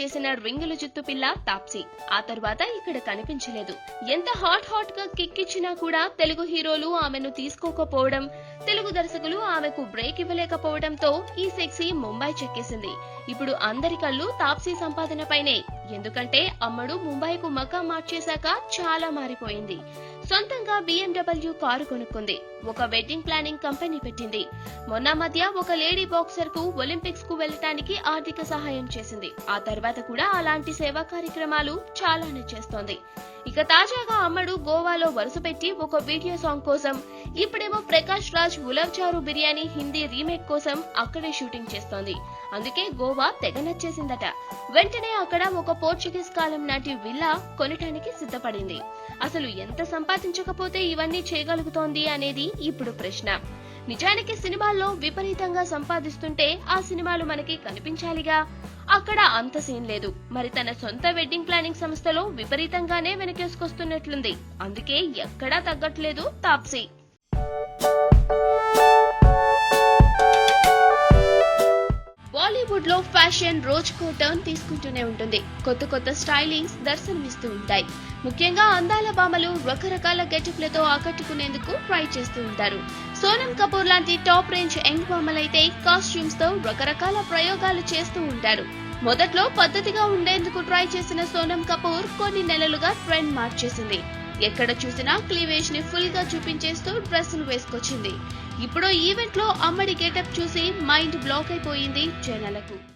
చేసిన రింగుల జుత్తు పిల్ల తాప్సీ. ఆ తర్వాత ఇక్కడ కనిపించలేదు. ఎంత హాట్ హాట్గా కిక్కిచ్చినా కూడా తెలుగు హీరోలు ఆమెను తీసుకోకపోవడం తెలుగు దర్శకులు ఆమెకు బ్రేక్ ఇవ్వలేకపోవడంతో ఈ సెక్సీ ముంబై చెక్కేసింది. ఇప్పుడు అందరి కళ్ళు తాప్సీ సంపాదనపైనే. ఎందుకంటే అమ్మడు ముంబైకు మకా మార్చేశాక చాలా మారిపోయింది. సొంతంగా బిఎండబ్ల్యూ కారు కొనుక్కుంది. ఒక వెడ్డింగ్ ప్లానింగ్ కంపెనీ పెట్టింది. మొన్న మధ్య ఒక లేడీ బాక్సర్కు ఒలింపిక్స్కు వెళ్ళటానికి ఆర్థిక సహాయం చేసింది. ఆ తర్వాత కూడా అలాంటి సేవా కార్యక్రమాలు చాలానే చేస్తోంది. ఇక తాజాగా అమ్మడు గోవాలో వరుస పెట్టి ఒక వీడియో సాంగ్ కోసం ఇప్పుడేమో ప్రకాష్ రాజ్ ఉలవ్ చారు బిర్యానీ హిందీ రీమేక్ కోసం అక్కడే షూటింగ్ చేస్తోంది. అందుకే గోవా తెగ నచ్చేసిందట. వెంటనే అక్కడ ఒక పోర్చుగీస్ కాలం నాటి విల్లా కొనటానికి సిద్ధపడింది. అసలు ఎంత సంపాదించకపోతే ఇవన్నీ చేయగలుగుతోంది అనేది ఇప్పుడు ప్రశ్న. నిజానికి సినిమాల్లో విపరీతంగా సంపాదిస్తుంటే ఆ సినిమాలు మనకి కనిపించాలిగా? అక్కడ అంత సీన్ లేదు. మరి తన సొంత వెడ్డింగ్ ప్లానింగ్ సంస్థలో విపరీతంగానే వెనకేసుకొస్తున్నట్లుంది. అందుకే ఎక్కడా తగ్గట్లేదు తాప్సీ. బాలీవుడ్లో ఫ్యాషన్ రోజుకో టర్న్ తీసుకుంటూనే ఉంటుంది. కొత్త కొత్త స్టైలింగ్స్ దర్శనమిస్తూ ఉంటాయి. ముఖ్యంగా అందాల బామలు రకరకాల గెటప్లతో ఆకట్టుకునేందుకు ట్రై చేస్తూ ఉంటారు. సోనం కపూర్ లాంటి టాప్ రేంజ్ యంగ్ బామలైతే కాస్ట్యూమ్స్తో రకరకాల ప్రయోగాలు చేస్తూ ఉంటారు. మొదట్లో పద్ధతిగా ఉండేందుకు ట్రై చేసిన సోనం కపూర్ కొన్ని నెలలుగా ట్రెండ్ మార్చేసింది. ఎక్కడ చూసినా క్లీవేజ్ని ఫుల్గా చూపించేస్తూ డ్రెస్సులు వేసుకొచ్చింది. ఇప్పుడు ఈవెంట్లో అమ్మడి గెటప్ చూసి మైండ్ బ్లాక్ అయిపోయింది జనాలకు.